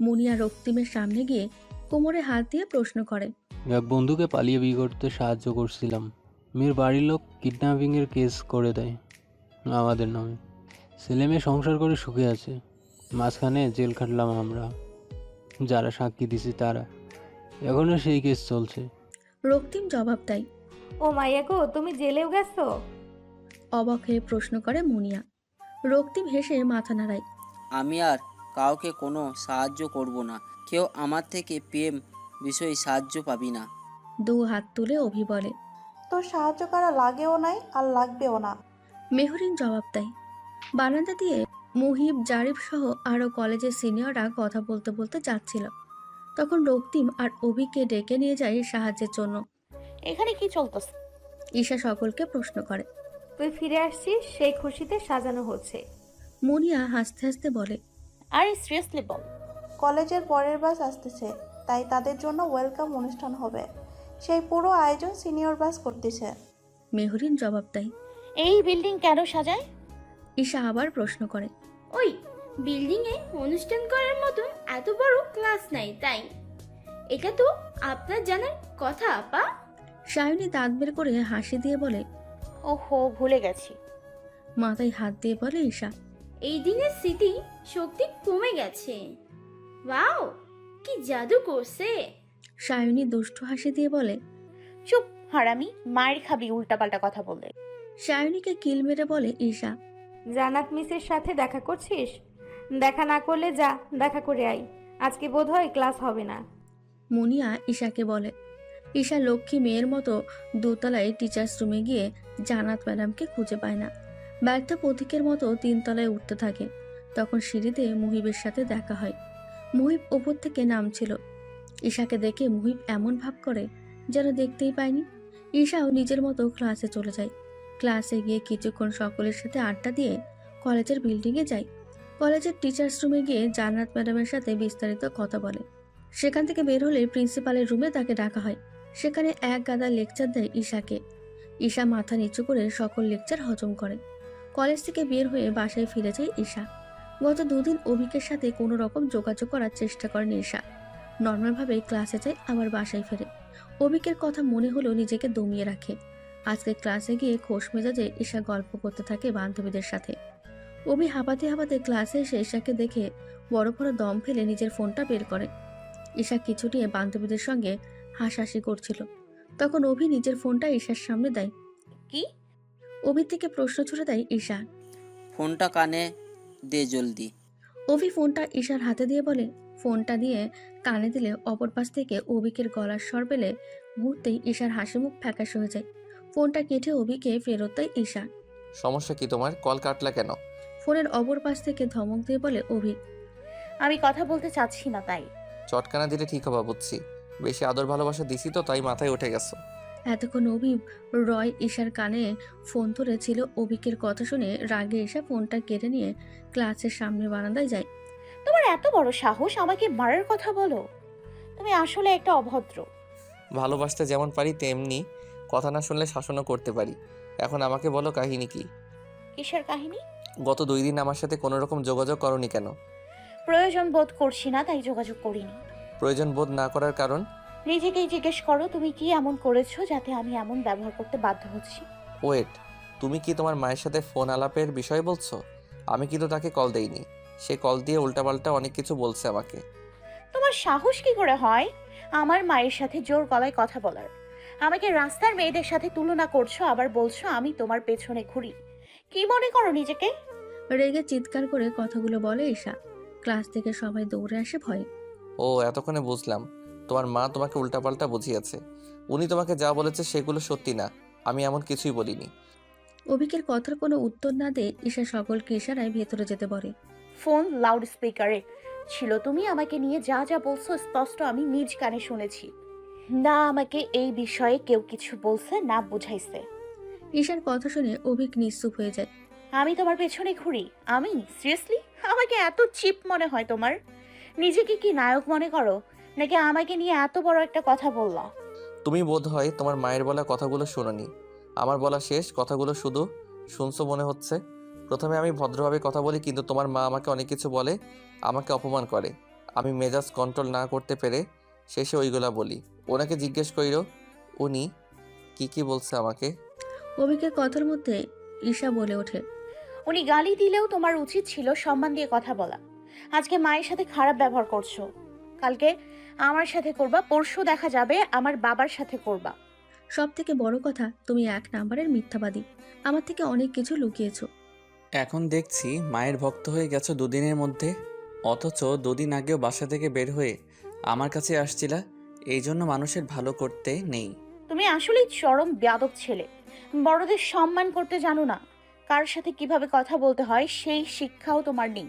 মুনিয়া রক্তিমের সামনে গিয়ে কোমরে হাত দিয়ে প্রশ্ন করে এক বন্ধুকে পালিয়ে বিয়ে করতে সাহায্য করছিলাম। মেয়ের বাড়ির লোক কিডন্যাপিংয়ের কেস করে দেয়। আমাদের নামে ছেলে মেয়ে সংসার করে সুখে আছে। মাঝখানে জেল খাটলাম আমরা। যারা সাক্ষী দিছি তারা। এখনও সেই কেস চলছে। রক্তিম জবাব দেয় ও মাইয়া গো তুমি জেলেও গেছো? অবাক হয়ে প্রশ্ন করে মুনিয়া। রক্তিম হেসে মাথা নাড়ায়। আমি আর কাউকে কোনো সাহায্য করব না। কেউ আমার থেকে প্রেম বিষয়ে সাহায্য পাবি না। দু হাত তুলে অভি বলে তোর সাহায্য করা লাগেও নাই আর লাগবেও না। মেহরিন জবাব দেয় বারান্দা দিয়ে মুহিব জারিফ সহ আরও কলেজের সিনিয়ররা কথা বলতে বলতে যাচ্ছিল। তখন রক্তিম আর অভিকে ডেকে নিয়ে যায় সাহায্যের জন্য। এখানে কি চলতেছে? ঈশা সকলকে প্রশ্ন করে। তুই ফিরে আসছিস সেই খুশিতে সাজানো হচ্ছে। মুনিয়া হাসতে হাসতে বলে আরে সিরিয়াসলি বল। কলেজের পরের বাস আসতেছে তাই তাদের জন্য ওয়েলকাম অনুষ্ঠান হবে। সেই পুরো আয়োজন সিনিয়র বাস করতেছে। মেহরিন জবাব দেয় এই বিল্ডিং কেন সাজায়? ঈশা আবার প্রশ্ন করে ওই বিল্ডিং এ অনুষ্ঠান করার মতন এত বড় ক্লাস নাই তাই। এটা তো আপনার জানার কথা আপা। সায়নী দাঁত বের করে হাসি দিয়ে বলে ওহো ভুলে গেছি। মাথায় হাত দিয়ে বলে ঈশা। এই দিনের স্মৃতি শক্তি কমে গেছে। ওয়াও কি জাদু করছে। সায়নী দুষ্টু হাসি দিয়ে বলে চুপ হারামি মায়ের খাবি উল্টাপাল্টা কথা বললে সায়নীকে কিল মেরে বলে ঈশা জানাত মিসের সাথে দেখা করছিস? দেখা না করলে যা দেখা করে আই আজকে বোধহয় ক্লাস হবে না। মুনিয়া ঈশাকে বলে ঈশা লক্ষ্মী মেয়ের মতো দোতলায় টিচার্স রুমে গিয়ে জানাত ম্যাডামকে খুঁজে পায় না। ব্যর্থ প্রতীকের মতো তিনতলায় উঠতে থাকে। তখন সিঁড়িতে মুহিবের সাথে দেখা হয়। মুহিব ওপর থেকে নামছিল। ঈশাকে দেখে মুহিব এমন ভাব করে যেন দেখতেই পায়নি। ঈশাও নিজের মতো ক্লাসে চলে যায়। ক্লাসে গিয়ে কিছুক্ষণ সকলের সাথে আড্ডা দিয়ে কলেজের বিল্ডিংয়ে যায়। কলেজের টিচার্স রুমে গিয়ে জান্নাত ম্যাডামের সাথে বিস্তারিত কথা বলে। সেখান থেকে বের হলে প্রিন্সিপালের রুমে তাকে ডাকা হয়। সেখানে এক গাদা লেকচার দেয় ঈশাকে। ঈশা মাথা নিচু করে সকল লেকচার হজম করে। কলেজ থেকে বের হয়ে বাসায় ফিরে যায় ঈশা। গত দুদিন অভিকের সাথে কোনো রকম যোগাযোগ করার চেষ্টা করেন ঈশা। নর্মালভাবে ক্লাসে যায়, আবার বাসায় ফেরে। অভিকের কথা মনে হলেও নিজেকে দমিয়ে রাখে। আজকে ক্লাসে গিয়ে খোশ মেজাজে ঈশা গল্প করতে থাকে বান্ধবীদের সাথে। অভি হাঁপাতে হাঁপাতে ক্লাসে এসে ঈশাকে দেখে বড় বড় দম ফেলে নিজের ফোনটা বের করে। ঈশা কিছু নিয়ে বান্ধবীদের সঙ্গে হাসাহাসি করছিল। তখন অভি নিজের ফোনটা ঈশার সামনে দেয়। কি? অভির থেকে প্রশ্ন ছুড়ে দেয় ঈশা। ফোনটা কানে দে জলদি। অভি ফোনটা ঈশার হাতে দিয়ে বলে। ফোনটা দিয়ে কানে দিলে অপর পাশ থেকে অভিকের গলার স্বর পেলে মুহূর্তেই ঈশার হাসি মুখ ফ্যাকাশে হয়ে যায়। ফোনটা কেটে অভিকে ফেরত দেয় ঈশা। সমস্যা কি তোমার? কল কাটলা কেন? ফোনের অপর পাশ থেকে ধমক দিয়ে বলে অভি। আমি কথা বলতে চাচ্ছি না তাই। চটকানা দিলে ঠিক হবা বুঝছি। বেশি আদর ভালোবাসা দিছি তো তাই মাথায় উঠে গেছো। এতক্ষণ অভি রয় ঈশার কানে ফোন ধরেছিল। অভিকের কথা শুনে রাগে এসে ফোনটা কেড়ে নিয়ে ক্লাসের সামনে বারান্দায় যায়। তোমার এত বড় সাহস আমাকে মারার কথা বলো। তুমি আসলে একটা অভদ্র। ভালোবাসতে যেমন পারি তেমনি কথা না শুনলে শাসনও করতে পারি। এখন আমাকে বলো কাহিনী কি? কিসের কাহিনী? গত দুই দিন আমার সাথে কোনো রকম যোগাযোগ করনি কেন? প্রয়োজন বোধ করছি না তাই যোগাযোগ করিনি। প্রয়োজন বোধ না করার কারণ? নিজেকেই জিজ্ঞেস করো তুমি কি এমন করেছ যাতে আমি এমন ব্যবহার করতে বাধ্য হচ্ছি? ওয়েট তুমি কি তোমার মায়ের সাথে ফোন আলাপের বিষয় বলছো? আমি কিন্তু তাকে কল দেইনি। সে কল দিয়ে উল্টাপাল্টা অনেক কিছু বলছে আমাকে। তোমার সাহস কি করে হয়? আমার মায়ের সাথে জোর গলায় কথা বলার। আমাকে রাস্তার মেয়েদের সাথে তুলনা করছ আবার বলছো আমি তোমার পেছনে ঘুরি। কি মনে করো নিজেকে? রেগে চিৎকার করে কথাগুলো বলে ঈশা। ক্লাস থেকে সবাই দৌড়ে আসে ভয়ে। ও এতক্ষণে বুঝলাম। তোমার মা তোমাকে উল্টাপাল্টা বুঝিয়েছে। উনি তোমাকে যা বলেছে সেগুলো সত্যি না। আমি এমন কিছুই বলিনি। অভিকের কথার কোনো উত্তর না দিয়ে ঈশা সকলকে ইশারায় ভেতরে যেতে বলে। ফোন লাউড স্পিকারে ছিল তুমি আমাকে নিয়ে যা যা বলছো স্পষ্ট আমি নিজ কানে শুনেছি। না আমাকে এই বিষয়ে কেউ কিছু বলছে না বুঝাইছে। ঈশার কথা শুনে অভিক নিশ্চুপ হয়ে যায়। আমি তোমার পেছনে ঘুরি। আমি? সিরিয়াসলি আমাকে এত চিপ মনে হয় তোমার? নিজেকে কি নায়ক মনে করো? নাকি আমাকে নিয়ে এত বড় একটা কথা বললা? তুমি বোধ হয় তোমার মায়ের বলা কথাগুলো শোনোনি। আমার বলা শেষ কথাগুলো শুধু শুনছো মনে হচ্ছে? প্রথমে আমি ভদ্রভাবে কথা বলি কিন্তু তোমার মা আমাকে অনেক কিছু বলে আমাকে অপমান করে। আমি মেজাজ কন্ট্রোল না করতে পেরে শেষে ওইগুলা বলি। ওনাকে জিজ্ঞেস করিল উনি কি কি বলছে আমাকে? অভিকের কথার মধ্যে ঈশা বলে ওঠে। উনি গালি দিলেও তোমার উচিত ছিল সম্মান দিয়ে কথা বলা। আজকে মায়ের সাথে খারাপ ব্যবহার করছ। কালকে আমার সাথে করবা পরশু দেখা যাবে আমার বাবার সাথে করবা। সব থেকে বড় কথা তুমি এক নাম্বারের মিথ্যাবাদী। আমার থেকে অনেক কিছু লুকিয়েছো। এখন দেখছি মায়ের ভক্ত হয়ে গেছো দুদিনের মধ্যে। অথচ দুদিন আগেও বাসা থেকে বের হয়ে আমার কাছে আসছিলা। এই জন্য মানুষের ভালো করতে নেই। তুমি আসলেই চরম ব্যাদব ছেলে। বড়দের সম্মান করতে জানো না। কার সাথে কীভাবে কথা বলতে হয় সেই শিক্ষাও তোমার নেই।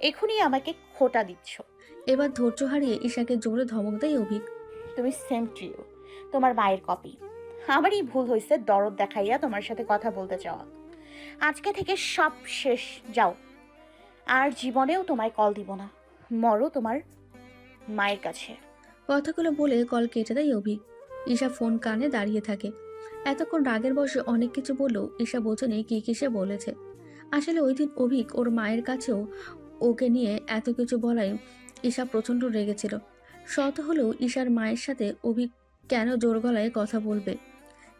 এখনই আমাকে খোটা দিচ্ছ। এবার ধৈর্য হারিয়ে ঈশাকে জোরে ধমক দেয় অভিক। তুমি সেম ট্রিও তোমার মায়ের কপি। আমারই ভুল হয়েছে দরদ দেখাইয়া তোমার সাথে কথা বলতে চাওয়া। আজকে থেকে সব শেষ যাও। আর জীবনেও তোমায় কল দিব না। মরো তোমার মায়ের কাছে। কথাগুলো বলে কল কেটে দেয় অভিক। ঈশা ফোন কানে দাঁড়িয়ে থাকে। এতক্ষণ রাগের বসে অনেক কিছু বললেও ঈশা বোঝেনি কি কি সে বলেছে। আসলে ওই দিন অভিক ওর মায়ের কাছেও ওকে নিয়ে এত কিছু বলায় ঈশা প্রচণ্ড রেগেছিল শত হলেও ঈশার মায়ের সাথে অভিক কেন জোর গলায় কথা বলবে?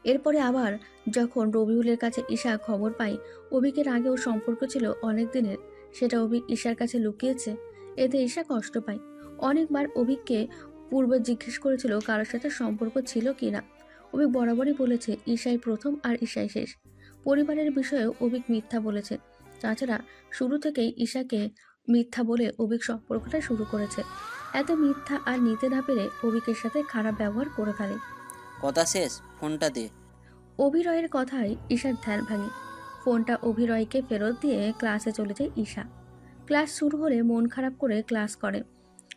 এরপরে আবার যখন রবিউলের কাছে ঈশা খবর পায়, অভিকের আগেও সম্পর্ক ছিল অনেক দিনের, সেটা অভিক ঈশার কাছে লুকিয়েছে, এতে ঈশা কষ্ট পায়। অনেকবার অভিককে পূর্বে জিজ্ঞেস করেছিল কারোর সাথে সম্পর্ক ছিল কি না অভিক বরাবরই বলেছে, ঈশাই প্রথম আর ঈশাই শেষ। পরিবারের বিষয়ে অভিক মিথ্যা বলেছে। তাছাড়া শুরু থেকেই ঈশাকে মিথ্যা বলে অভিক সম্পর্কটা শুরু করেছে। এত মিথ্যা আর নিতে না পেরে অভিকের সাথে খারাপ ব্যবহার করে ফেলে। কথা শেষ ফোনটা দে। অভিরয়ের কথায় ঈশার ধ্যান ভাঙে। ফোনটা অভিরয়কে ফেরত দিয়ে ক্লাসে চলে যায় ঈশা। ক্লাস শুরু হলে মন খারাপ করে ক্লাস করে।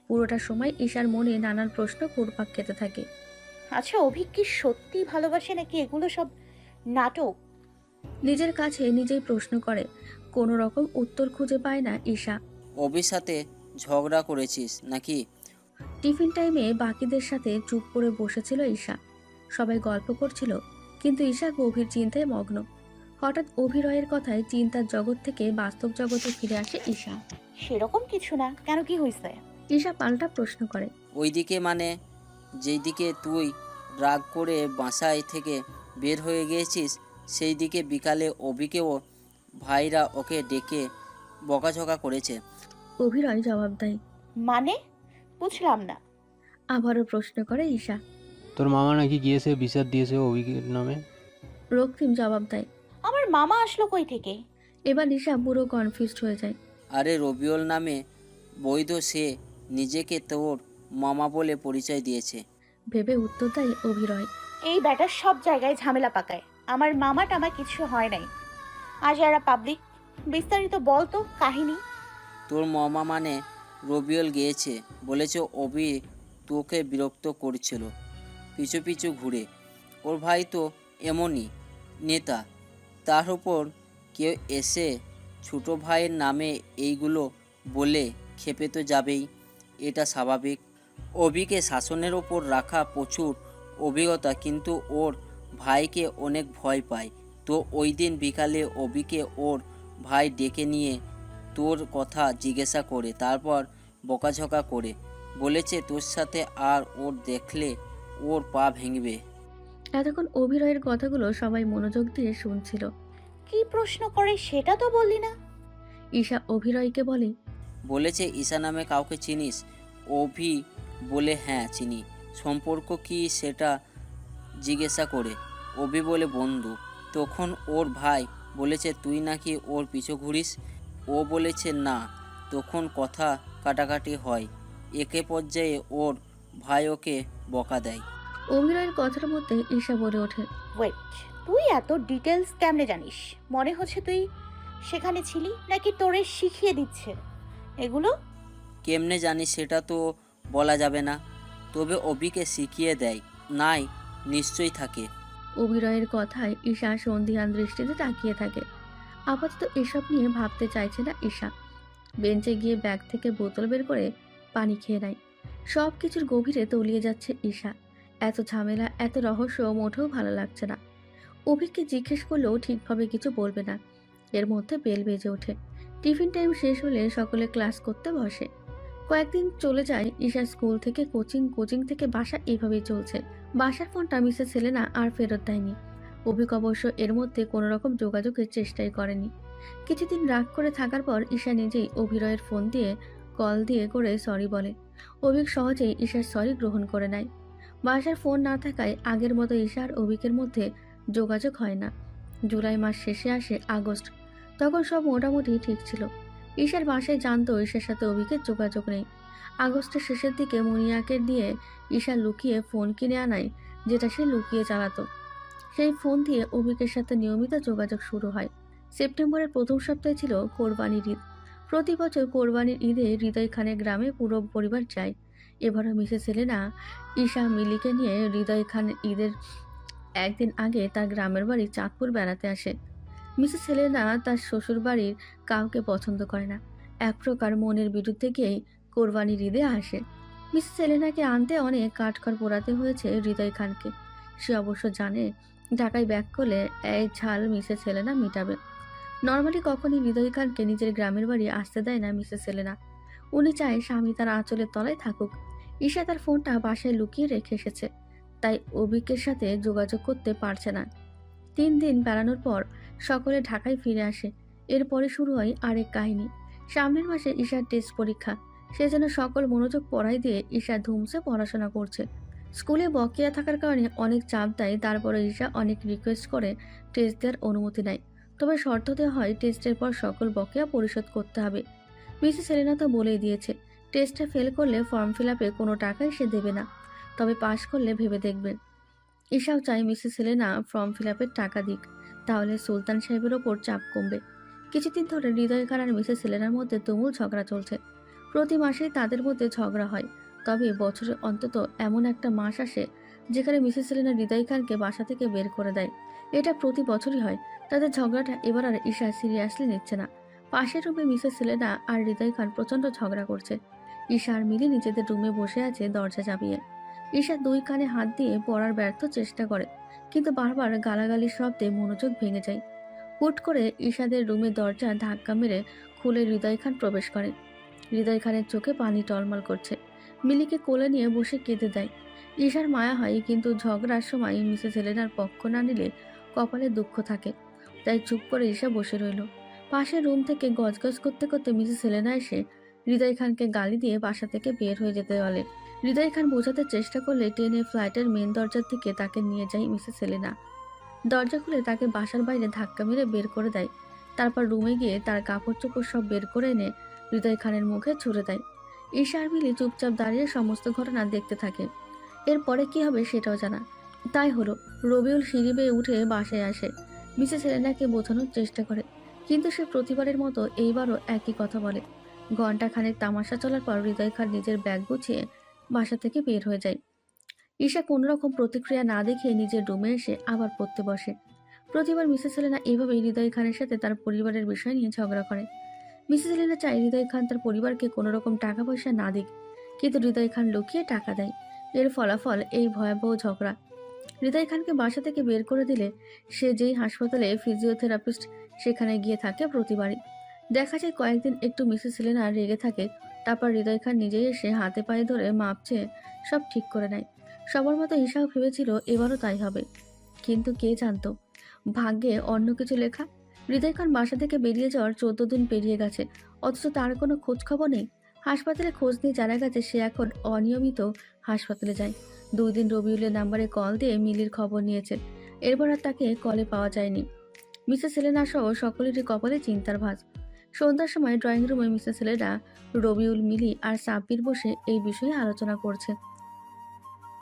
পুরোটা সময় ঈশার মনে নানান প্রশ্ন ঘুরপাক খেতে থাকে। আচ্ছা অভিক কি সত্যি ভালোবাসে নাকি এগুলো সব নাটক? নিজের কাছে নিজেই প্রশ্ন করে। কোনো রকম উত্তর খুঁজে পায় না ঈশা। অভির সাথে ঝগড়া করেছিস নাকি? টিফিন টাইমে বাকিদের সাথে চুপ করে বসেছিল ঈশা। সবাই গল্প করছিল কিন্তু ঈশা গভীর চিন্তায় মগ্ন। হঠাৎ অভিরয়ের কথায় চিন্তার জগৎ থেকে বাস্তব জগতে ফিরে আসে ঈশা। সেরকম কিছু না কেন কি হয়েছে ঈশা পাল্টা প্রশ্ন করে। ওইদিকে মানে যেইদিকে তুই রাগ করে বাসায় থেকে বের হয়ে গিয়েছিস সেই দিকে বিকালে অভিকেও ভাইরা ওকে ডেকে বকাঝকা করেছে। অভিরয় জবাব দেয়। মানে? বুঝলাম না। আবারও প্রশ্ন করে ঈশা। তোর মামা নাকি গিয়েছে বিচার দিয়েছে অভিকের নামে? রক্তিম জবাব দেয়। আমার মামা আসলো কই থেকে? এবার ঈশা পুরো কনফিউজড হয়ে যায়। আরে রবিউল নামে বৈধ সে নিজেকে তোর মামা বলে পরিচয় দিয়েছে। ভেবে উত্তর দেয় অভিরয় এই ব্যাটার সব জায়গায় ঝামেলা পাকায়। আমার মামা টামা কিছু হয় নাই। আজ এরা পাবলিক বিস্তারিত বল তো কাহিনী। তোর মামা মানে রবিউল গিয়েছে, বলেছে অভি তোকে বিরক্ত করছিল। পিছু পিছু ঘুরে। ওর ভাই তো এমনই নেতা। তার উপর কেউ এসে ছোট ভাইয়ের নামে এইগুলো বলে খেপে তো যাবেই, এটা স্বাভাবিক। অভিকে শাসনের ওপর রাখা প্রচুর অভিজ্ঞতা, কিন্তু ওর ভাইকে অনেক ভয় পায়। তো ওই দিন বিকালে অবিকে ওর ভাই ডেকে নিয়ে তোর কথা জিজ্ঞাসা করে তারপর বকাঝকা করে বলেছে তোর সাথে আর ওর দেখলে ওর পা ভেঙবে। এতক্ষণ অভিরয়ের কথাগুলো সবাই মনোযোগ দিয়ে শুনছিল। কি প্রশ্ন করে সেটা তো বললি না। ঈশা অভিরয়কে বলে বলেছে ঈশা নামে কাউকে চিনিস? অভি বলে হ্যাঁ চিনি। সম্পর্ক কি সেটা জিজ্ঞাসা করে। অভি বলে বন্ধু। তখন ওর ভাই বলেছে তুই নাকি ওর পিছু ঘুরিস? ও বলেছে না। তখন কথা কাটাকাটি হয়। একে পর্যায়ে ওর ভাই ওকে বকা দেয়। অভিরয়ের কথার মধ্যে ঈশা বলে ওঠে। ওয়েট তুই এত ডিটেলস কেমনে জানিস? মনে হচ্ছে তুই সেখানে ছিলি নাকি তোরে শিখিয়ে দিচ্ছে? এগুলো? কেমনে জানি সেটা তো বলা যাবে না। তবে অভিকে শিখিয়ে দেয় নাই নিশ্চয়ই থাকে। অভিরয়ের কথায় ঈশা সন্ধিহান দৃষ্টিতে তাকিয়ে থাকে। আপাতত এসব নিয়ে ভাবতে চাইছে না ঈশা। বেঞ্চে গিয়ে ব্যাগ থেকে বোতল বের করে পানি খেয়ে নেয়। সব কিছুর গভীরে তলিয়ে যাচ্ছে ঈশা। এত ঝামেলা, এত রহস্য মোটেও ভালো লাগছে না। অভিককে জিজ্ঞেস করলেও ঠিকভাবে কিছু বলবে না। এর মধ্যে বেল বেজে ওঠে। টিফিন টাইম শেষ হলে সকলে ক্লাস করতে বসে। কয়েকদিন চলে যায় ঈশা স্কুল থেকে কোচিং কোচিং থেকে বাসা এভাবেই চলছে। বাসার ফোনটা মিসেস সেলেনা আর ফেরত দেয়নি। অভিক অবশ্য এর মধ্যে কোনো রকম যোগাযোগের চেষ্টাই করেনি। কিছুদিন রাগ করে থাকার পর ঈশা নিজেই অভিনয়ের ফোন দিয়ে কল দিয়ে করে সরি বলে। অভিক সহজেই ঈশার সরি গ্রহণ করে নেয়। বাসার ফোন না থাকায় আগের মতো ঈশা আর অভিকের মধ্যে যোগাযোগ হয় না। জুলাই মাস শেষে আসে আগস্ট। তখন সব মোটামুটি ঠিক ছিল। ঈশার বাসায় জানতো ঈশার সাথে অভিকের যোগাযোগ নেই। আগস্টের শেষের দিকে মুনিয়াকে দিয়ে ঈশা লুকিয়ে ফোন কিনে আনায়, যেটা সে লুকিয়ে চালাতো। সেই ফোন দিয়ে অভিকের সাথে নিয়মিত যোগাযোগ শুরু হয়। সেপ্টেম্বরের প্রথম সপ্তাহে ছিল কোরবানির ঈদ। প্রতি বছর কোরবানির ঈদে হৃদয় খানের গ্রামে পুরো পরিবার যায়। এবারও মিসেস সেলেনা ঈশা মিলিকে নিয়ে হৃদয় খান ঈদের একদিন আগে তার গ্রামের বাড়ি চাঁদপুর বেড়াতে আসে। মিসেস সেলেনা তার শ্বশুর বাড়ির কাউকে পছন্দ করে না। এক প্রকার মনের বিরুদ্ধে গিয়েই কোরবানির ঈদে আসে। মিসেস সেলেনাকে আনতে অনেক কাঠখড় পোড়াতে হয়েছে হৃদয় খানকে। সে অবশ্য জানে, ঢাকায় ব্যাক করলে এই ঝাল মিসেস সেলেনা মিটাবে। নর্মালি কখনই খানকে নিজের গ্রামের বাড়ি আসতে দেয় না মিসেস সেলেনা উনি চায় স্বামী তার আঁচলের তলায় থাকুক। ঈশা তার ফোনটা বাসায় লুকিয়ে রেখে এসেছে, তাই অভিকের সাথে যোগাযোগ করতে পারছে না। তিন দিন বেড়ানোর পর সকলে ঢাকায় ফিরে আসে। এরপরে শুরু হয় আরেক কাহিনী। সামনের মাসে ঈশার টেস্ট পরীক্ষা। সে যেন সকল মনোযোগ পড়াই দিয়ে ঈশা ধুমসে পড়াশোনা করছে। স্কুলে বকেয়া থাকার কারণে অনেক চাপ দেয় তারপরে ঈশা অনেক রিকোয়েস্ট করে টেস্ট দেওয়ার অনুমতি নেয়। তবে শর্ত দেওয়া হয় টেস্টের পর সকল বকেয়া পরিশোধ করতে হবে। মিসেস সেলেনা তো বলেই দিয়েছে টেস্টে ফেল করলে ফর্ম ফিল আপে কোনো টাকাই সে দেবে না। তবে পাশ করলে ভেবে দেখবে ঈশাও চায় মিসেস সেলেনা ফর্ম ফিল আপের টাকা দিক, তাহলে সুলতান সাহেবের ওপর চাপ কমবে। কিছুদিন ধরে হৃদয় আর মিসেস সেলেনার মধ্যে তুমুল ঝগড়া চলছে। প্রতি মাসেই তাদের মধ্যে ঝগড়া হয়। তবে বছরে অন্তত এমন একটা মাস আসে যেখানে মিসেস সেলেনা হৃদয় খানকে বাসা থেকে বের করে দেয়। এটা প্রতি বছরই হয়। তাদের ঝগড়াটা এবার আর ঈশা সিরিয়াসলি নিচ্ছে না। পাশের রুমে মিসেস সেলেনা আর হৃদয় খান প্রচণ্ড ঝগড়া করছে। ঈশা আর মিলি নিজেদের রুমে বসে আছে দরজা চাপিয়ে ঈশা দুই কানে হাত দিয়ে পড়ার ব্যর্থ চেষ্টা করে, কিন্তু বারবার গালাগালির শব্দে মনোযোগ ভেঙে যায়। হুট করে ঈশাদের রুমের দরজা ধাক্কা মেরে খুলে হৃদয় খান প্রবেশ করে। হৃদয় খানের চোখে পানি টলমল করছে। মিলিকে কোলে নিয়ে বসে কেঁদে দেয়। ঈশার মায়া হয়, কিন্তু ঝগড়ার সময় মিসেস হেলেনার পক্ষ না নিলে কপালে দুঃখ থাকে। তাই চুপ করে ঈশা বসে রইল। পাশের রুম থেকে গজগজ করতে করতে মিসেস হেলেনা এসে হৃদয় খানকে গালি দিয়ে বাসা থেকে বের হয়ে যেতে বলে। হৃদয় খান বোঝাতে চেষ্টা করলে ট্রেনে ফ্লাইটের মেন দরজার দিকে তাকে নিয়ে যায় মিসেস সেলেনা দরজা খুলে তাকে বাসার বাইরে ধাক্কা মেরে বের করে দেয়। তারপর রুমে গিয়ে তার কাপড় চোপড় সব বের করে এনে হৃদয় খানের মুখে ছুড়ে দেয়। ঈশার মিলি চুপচাপ দাঁড়িয়ে সমস্ত ঘটনা দেখতে থাকে। এরপরে কি হবে সেটাও জানা। তাই হলো, রবিউল সিঁড়ি বেয়ে উঠে বাসায় আসে। মিসেস সেলেনাকে বোঝানোর চেষ্টা করে। কিন্তু সে প্রতিবারের মতো এইবারও একই কথা বলে। ঘণ্টা খানেক তামাশা চলার পর হৃদয় খান নিজের ব্যাগ গুছিয়ে বাসা থেকে বের হয়ে যায়। ঈশা কোনো রকম প্রতিক্রিয়া না দেখে নিজের রুমে এসে আবার পড়তে বসে। প্রতিবার মিসেস সেলেনা এইভাবেই হৃদয় খানের সাথে তার পরিবারের বিষয় নিয়ে ঝগড়া করে। মিসেস সেলেনা চায় হৃদয় খান তার পরিবারকে কোনো রকম টাকা পয়সা না দিক, কিন্তু হৃদয় খান লুকিয়ে টাকা দেয়। এর ফলাফল এই ভয়াবহ ঝগড়া। হৃদয় খানকে বাসা থেকে বের করে দিলে সে যেই হাসপাতালে ফিজিওথেরাপিস্ট সেখানে গিয়ে থাকে প্রতিবারই। দেখা যায় কয়েকদিন একটু মিসেস সেলেনা রেগে থাকে, তারপর হৃদয় খান নিজেই এসে হাতে পায়ে ধরে মাপছে, সব ঠিক করে নেয়। সবার মতো হিসাব ভেবেছিল এবারও তাই হবে। কিন্তু কে জানতো? ভাগ্যে অন্য কিছু লেখা হৃদয় খান বাসা থেকে বেরিয়ে যাওয়ার চোদ্দ দিন পেরিয়ে গেছে। অথচ তার কোনো খোঁজ খবর নেই। হাসপাতালে খোঁজ নিয়ে জানা গেছে, সে এখন অনিয়মিত হাসপাতালে যায়। দুই দিন রবিউলের নাম্বারে কল দিয়ে মিলির খবর নিয়েছে। এরপর আর তাকে কলে পাওয়া যায়নি। মিসেস সেলেনা সহ সকলেরই কপালে চিন্তার ভাঁজ। সন্ধ্যার সময় drawing room Mrs Selena, Rabiul, Mili আর সাব্বির বসে এই বিষয়ে আলোচনা করছে।